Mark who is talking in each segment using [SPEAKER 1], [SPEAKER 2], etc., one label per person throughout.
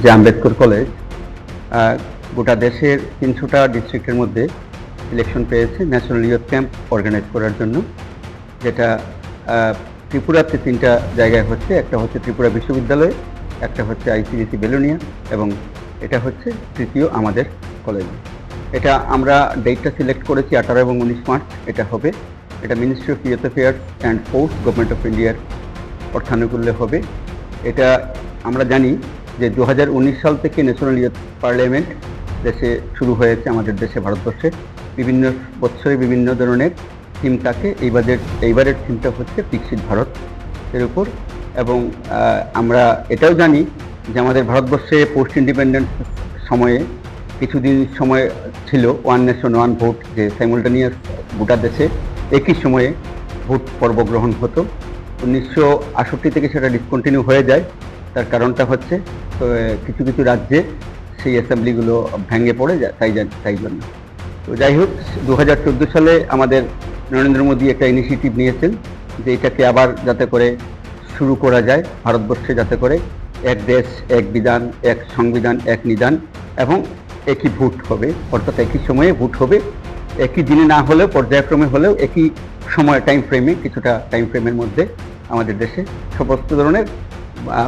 [SPEAKER 1] যে আম্বেদকর কলেজ গোটা দেশের তিনশোটা ডিস্ট্রিক্টের মধ্যে সিলেকশন পেয়েছে ন্যাশনাল ইয়ুথ ক্যাম্প অর্গানাইজ করার জন্য, যেটা ত্রিপুরাতে তিনটা জায়গায় হচ্ছে, একটা হচ্ছে ত্রিপুরা বিশ্ববিদ্যালয়ে, একটা হচ্ছে আইসিডিসি বেলুনিয়া, এবং এটা হচ্ছে তৃতীয় আমাদের কলেজে। এটা আমরা ডেটটা সিলেক্ট করেছি আঠারো এবং উনিশ মার্চ, এটা হবে। এটা ministry of youth affairs and sports government of ইন্ডিয়ার অর্থানুকূল্যে হবে। এটা আমরা জানি যে দু হাজার উনিশ সাল থেকে ন্যাশনাল ইয়ুথ পার্লামেন্ট দেশে শুরু হয়েছে আমাদের দেশে, ভারতবর্ষে। বিভিন্ন বছরে বিভিন্ন ধরনের থিম থাকে। এইবারের এইবারের থিমটা হচ্ছে বিকশিত ভারত এর উপর। এবং আমরা এটাও জানি যে আমাদের ভারতবর্ষে পোস্ট ইন্ডিপেন্ডেন্স সময়ে কিছুদিন সময় ছিল ওয়ান নেশন ওয়ান ভোট যে সাইমultaneous গোটা দেশে একই সময়ে ভোট পর্ব গ্রহণ হতো। উনিশশো আষট্টি থেকে সেটা ডিসকন্টিনিউ হয়ে যায়। তার কারণটা হচ্ছে কিছু কিছু রাজ্যে সেই অ্যাসেম্বলিগুলো ভেঙে পড়ে যায় তাই তাই জন্য। তো যাই হোক দু হাজার চোদ্দ সালে আমাদের নরেন্দ্র মোদী একটা ইনিশিয়েটিভ নিয়েছেন যে এটাকে আবার যাতে করে শুরু করা যায়, ভারতবর্ষে যাতে করে এক দেশ, এক বিধান, এক সংবিধান, এক নিদান এবং একই ভোট হবে, অর্থাৎ একই সময়ে ভোট হবে, একই দিনে না হলেও, পর্যায়ক্রমে হলেও একই সময় টাইম ফ্রেমে কিছুটা টাইম ফ্রেমের মধ্যে আমাদের দেশে সমস্ত ধরনের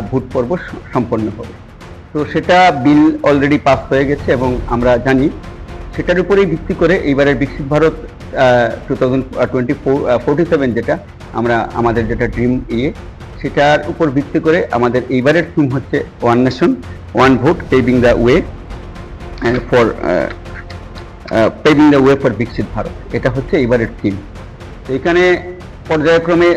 [SPEAKER 1] ভোট পর্ব সম্পন্ন হবে। তো সেটা বিল অলরেডি পাস হয়ে গেছে এবং আমরা জানি সেটার উপরেই ভিত্তি করে এইবারের বিকশিত Bharat two thousand twenty seven যেটা, আমরা আমাদের যেটা ড্রিম ইয়ে সেটার উপর ভিত্তি করে আমাদের এইবারের থিম হচ্ছে one nation one vote paving the way for paving the way for বিকশিত ভারত। এটা হচ্ছে এইবারের থিম এখানে পর্যায়ক্রমে